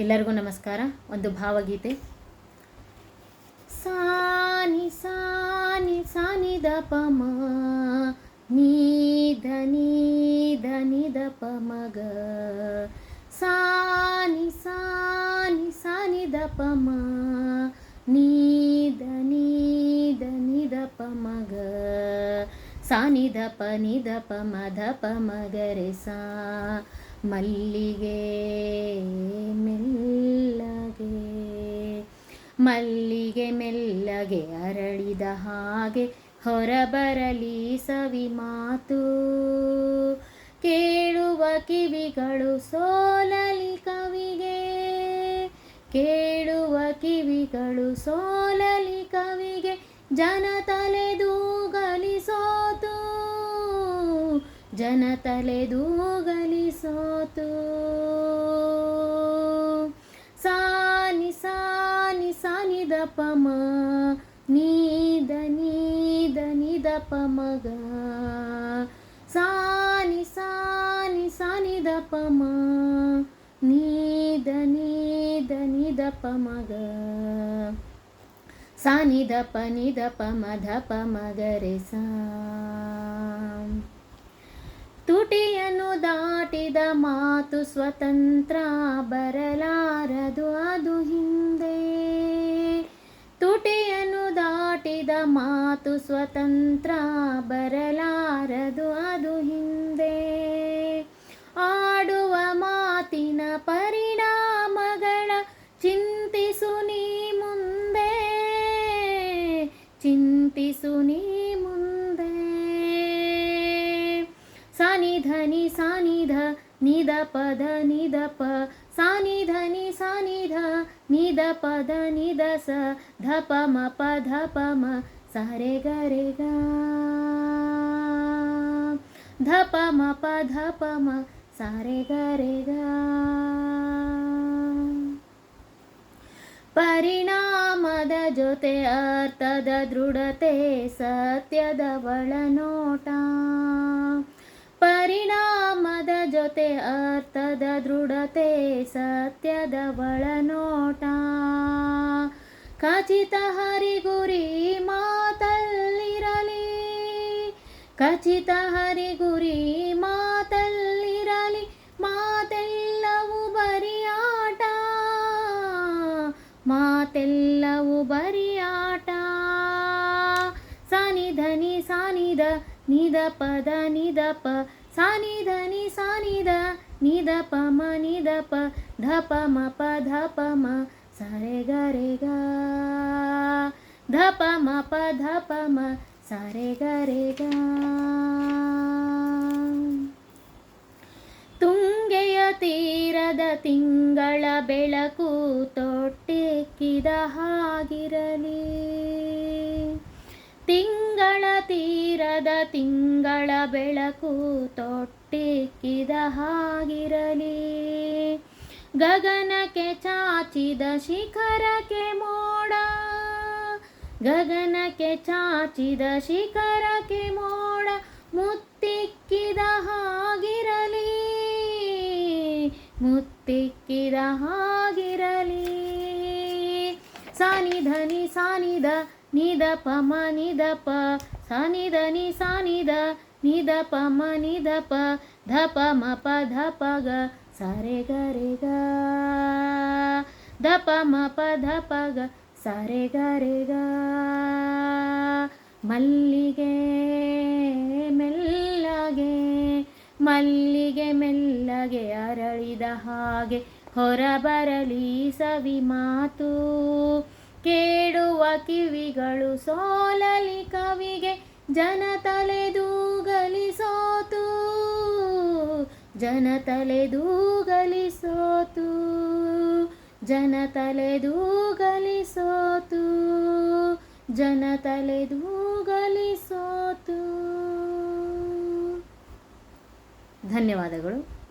ಎಲ್ಲರಿಗೂ ನಮಸ್ಕಾರ. ಒಂದು ಭಾವಗೀತೆ. ಸಾನಿ ಸಾನಿ ಸಾನಿ the ಪಮ ನೀದ ನೀದ ನಿದ ಪಮಗ Sani Sani Sani the ಪಮ Dhani ನೀದ ನಿದ ಪಮಗ the ಪ ನಿದ ಪಮ ಮದ ಪ ಮಗರೆ ಸಾ. ಮಲ್ಲಿಗೆ ಮೆಲ್ಲಗೆ ಮಲ್ಲಿಗೆ ಮೆಲ್ಲಗೆ ಅರಳಿದ ಹಾಗೆ ಹೊರಬರಲಿ ಸವಿ ಮಾತು. ಕೇಳುವ ಕಿವಿಗಳು ಸೋಲಲಿ ಕವಿಗೆ, ಕೇಳುವ ಕಿವಿಗಳು ಸೋಲಲಿ ಕವಿಗೆ. ಜನ ಜನ ತಲೆದೂಗಲಿ ಸೋತು ಸಾನಿ ಸಾನಿ ಸಾನಿ ದಪಮ ಪಮ ನೀದ ನೀದ, ನಿದ ಪಮಗ ಸಾನಿ ಸಾನಿ ಸಾನಿ ದಪಮ ಪಮ ನೀದ ನೀದ, ನಿದ ಪಮಗ ಸಾನಿ ದಪ ನಿದ ಪಮ ಮಧ ಪ ಮಗರೆ ಸಾ. ತುಟಿಯನ್ನು ದಾಟಿದ ಮಾತು ಸ್ವತಂತ್ರ ಬರಲಾರದು ಅದು ಹಿಂದೆ. ತುಟಿಯನ್ನು ದಾಟಿದ ಮಾತು ಸ್ವತಂತ್ರ ಬರಲಾರದು ಅದು ಹಿಂದೆ. ಸಾನಿ ಧನಿ ಸಾನಿಧ ನಿದ ಪದ ನಿದ ಪ ಸಾನಿ ಧನಿ ಸಾನಿಧ ನಿದ ಪದ ನಿದ ಸ ಧ ಪ ಮ ಪ ಧ ಪ ಮ ಸರೆ ಗರೆ ಗ ಧ ಪ ಮ ಪ ಧ ಪ ಮ ಸಾರೆ ಗರೆ ಗ ಪರಿಣಾಮದ ಜೊತೆ ಅರ್ಥದ ದೃಢತೆ ಸತ್ಯದ ಒಳನೋಟ ಪರಿಣಾಮದ ಜೊತೆ ಅರ್ಥದ ದೃಢತೆ ಸತ್ಯದ ಒಳನೋಟ ಖಚಿತ ಹರಿಗುರಿ ಮಾತಲ್ಲಿರಲಿ. ಖಚಿತ ಹರಿಗುರಿ ಮಾತಲ್ಲಿರಲಿ. ಮಾತೆಲ್ಲವೂ ಬರಿಯಾಟ. ಮಾತೆಲ್ಲವೂ ಬರಿಯಾಟ. ಸಾನಿ ಧನಿ ಸಾನಿದ ನಿದ ಪದ, ನಿದ ಪ ಸಾನಿ ಧನಿ ಸಾನಿದ ನಿದ ಪ, ಮ, ನಿದ ಪ, ಧ, ಪ, ಮ, ಪ, ಧ, ಪ, ಮ, ಸ, ರೆ, ಗ ಧ, ಪ, ಮ, ಪ, ಧ, ಪ, ಮ, ಸ ರೆ, ಗ. ತುಂಗೆಯ ತೀರದ ತಿಂಗಳ ಬೆಳಕು ತೊಟ್ಟೆಕ್ಕಿದ ಹಾಗಿರಲಿ. ತಿಂಗಳ ತೀರದ ತಿಂಗಳ ಬೆಳಕು ತೊಟ್ಟಿಕ್ಕಿದ ಹಾಗಿರಲಿ. ಗಗನಕ್ಕೆ ಚಾಚಿದ ಶಿಖರಕ್ಕೆ ಮೋಡ, ಗಗನಕ್ಕೆ ಚಾಚಿದ ಶಿಖರಕ್ಕೆ ಮೋಡ ಮುತ್ತಿಕ್ಕಿದ ಹಾಗಿರಲಿ. ಮುತ್ತಿಕ್ಕಿದ ಹಾಗಿರಲಿ. ಸಾನಿಧನಿ ಸಾನಿದ ನಿದ ಮ ನಿದ ಪ ಸಾನಿದ ನಿ, ಸ, ನಿದ ಪಮ ನಿದ ಪ ಧ ಪ ಮ, ಪ ಧ ಪ ಗ ಸಾರೆ ರೆ, ಗ ಧ ಪ ಮ, ಪ ಧ ಪ ಗ ಸಾರೆ ರೆ, ಗ, ಮಲ್ಲಿಗೆ ಮೆಲ್ಲಗೆ ಮಲ್ಲಿಗೆ ಮೆಲ್ಲಗೆ ಅರಳಿದ ಹಾಗೆ ಹೊರಬರಲಿ ಸವಿ ಮಾತು. ಕೇಳುವ ಕಿವಿಗಳು ಸೋಲಲಿ ಕವಿಗೆ ಜನ ತಲೆದೂಗಲಿ ಸೋತು. ಜನ ತಲೆದೂಗಲಿ ಸೋತು. ಜನ ತಲೆದೂಗಲಿ ಸೋತು. ಜನ ತಲೆದೂಗಲಿ ಸೋತು. ಧನ್ಯವಾದಗಳು.